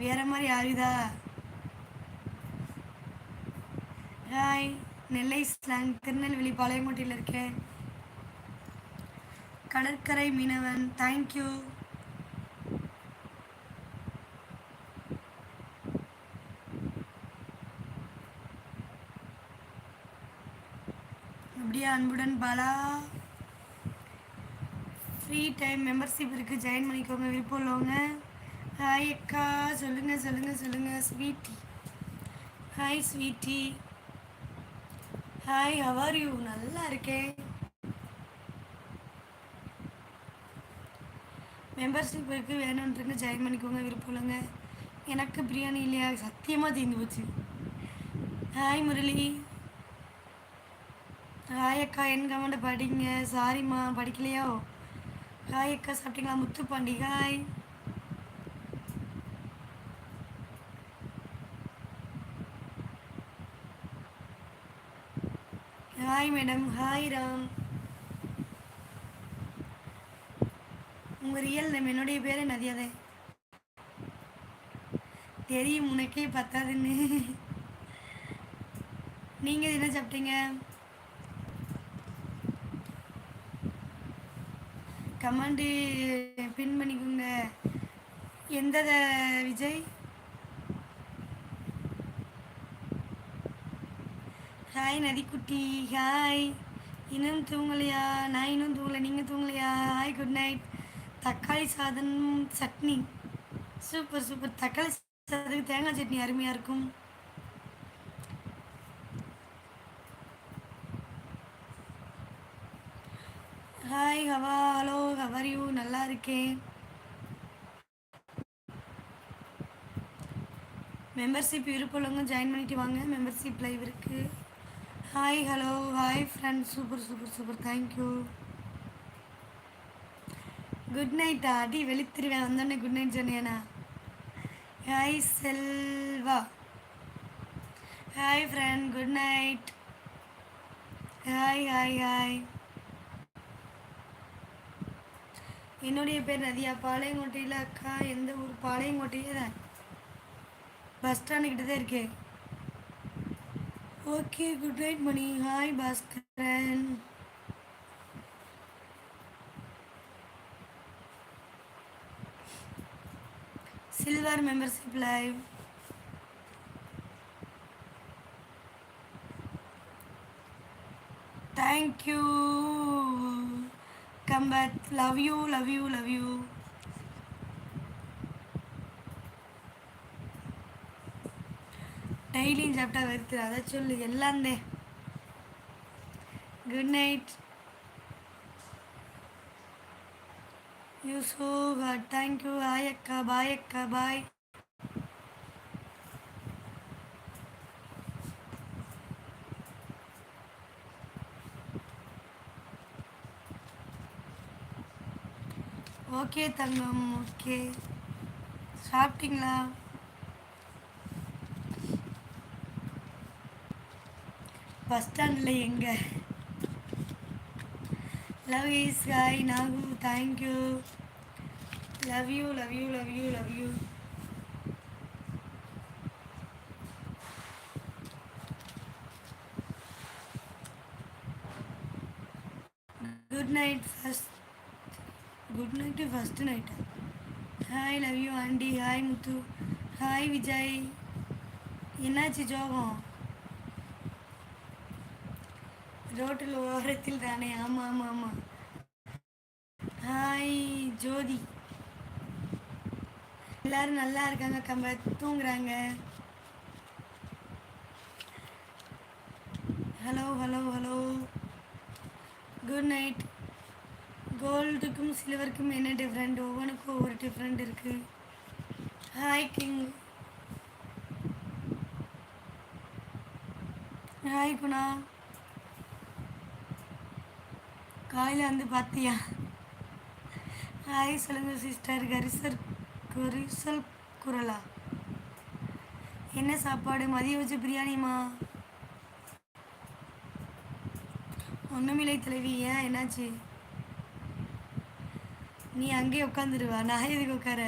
வேற மாதிரி ஆயுதா ஹாய் நெல்லை ஸ்லாங் திருநெல்வேலி பாளையங்கோட்டையில் இருக்கேன். கடற்கரை மீனவன் தேங்க்யூ அப்படியே அன்புடன் பாலா. ஃப்ரீ டைம் மெம்பர்ஷிப் இருக்குது ஜாயின் பண்ணிக்கோங்க விருப்பம் உள்ளவங்க. ஹாய் அக்கா சொல்லுங்கள் சொல்லுங்கள் சொல்லுங்கள் sweetie hi sweetie hi how are you நல்லா இருக்கேன். மெம்பர்ஷிப் இருக்குது வேணுன்றங்க ஜாயின் பண்ணிக்கோங்க விருப்பம் இல்லைங்க. எனக்கு பிரியாணி இல்லையா? சத்தியமாக தீர்ந்து போச்சு. ஹாய் முரளி. ஹாய் அக்கா என் கமெண்ட் படிங்க. சாரிம்மா படிக்கலையோ? ஹாய் அக்கா சாப்பிட்டீங்களா? Muthupandi. Hi hi madam hi Ram உங்கள் ரியல் நேம் என்னுடைய பேர் நதியாதே. தெரியும் உனக்கே பத்தாதுன்னு. நீங்கள் என்ன சாப்பிட்டீங்க? கமாண்டு பின் பண்ணிக்கோங்க. எந்த விஜய்? ஹாய் நதிக்குட்டி ஹாய் இன்னும் தூங்கலையா? நான் இன்னும் தூங்கலை. நீங்கள் தூங்கலையா? ஹாய் குட் நைட் தக்காளி சாதம் சட்னி. சூப்பர் சூப்பர் தக்காளி சாதத்துக்கு தேங்காய் சட்னி அருமையாக இருக்கும். Hi Hawa hello hour you நல்லா இருக்கேன். மெம்பர்ஷிப் இருப்பவங்க ஜாயின் பண்ணிட்டு வாங்க. மெம்பர்ஷிப் லைவ் இருக்குது hi hello hi friend super super super thank you good night அடி வெளுத்துருவேன் வந்தோடனே குட் நைட் சொன்னேனா hi Selva hi friend good night hi hi hi என்னுடைய பேர் நதியா. பாளையங்கோட்டையில் அக்கா எந்த ஊர்? பாளையங்கோட்டையே தான். பஸ் ஸ்டாண்டுக்கிட்ட தான் இருக்கேன் okay good night Mani hi Baskaran silver membership live thank you come back love you love you love you டெய்லியும் சாப்பிட்டா வருத்து அதை சொல்லு எல்லாம் good night you so good thank you hi அக்கா. பாய் அக்கா. பாய் ஓகே தங்கம். ஓகே சாப்பிட்டீங்களா? பஸ் ஸ்டாண்டில் எங்கே? Love is hi Nagu thank you love you love you love you love you good night first good night first NAITA hi love you aunty hi Muthu hi Vijay என்னாச்சு ஜோகம்? ரோட்டில் ஓரத்தில் தானே? ஆமாம் ஆமாம் ஆமாம் ஹாய் ஜோதி. எல்லாரும் நல்லா இருக்காங்க கம்ப தூங்குறாங்க. Hello hello hello. Good night கோல்டுக்கும் சில்வருக்கும் என்ன டிஃப்ரெண்ட் ஒவ்வொன்றுக்கும் ஒவ்வொரு டிஃப்ரெண்ட் இருக்கு. ஹாய் கிங் ஹாய் குணா காலையில் வந்து பார்த்தியா ஹாய் சொல்லுங்க சிஸ்டர் கரிசல் கரிசல் குரலா? என்ன சாப்பாடு? மதியம் வச்சு பிரியாணிமா ஒன்றுமில்லை தலைவி. ஏன்? என்னாச்சு? நீ அங்கேயே உட்காந்துருவா நான் எதுக்கு உட்கார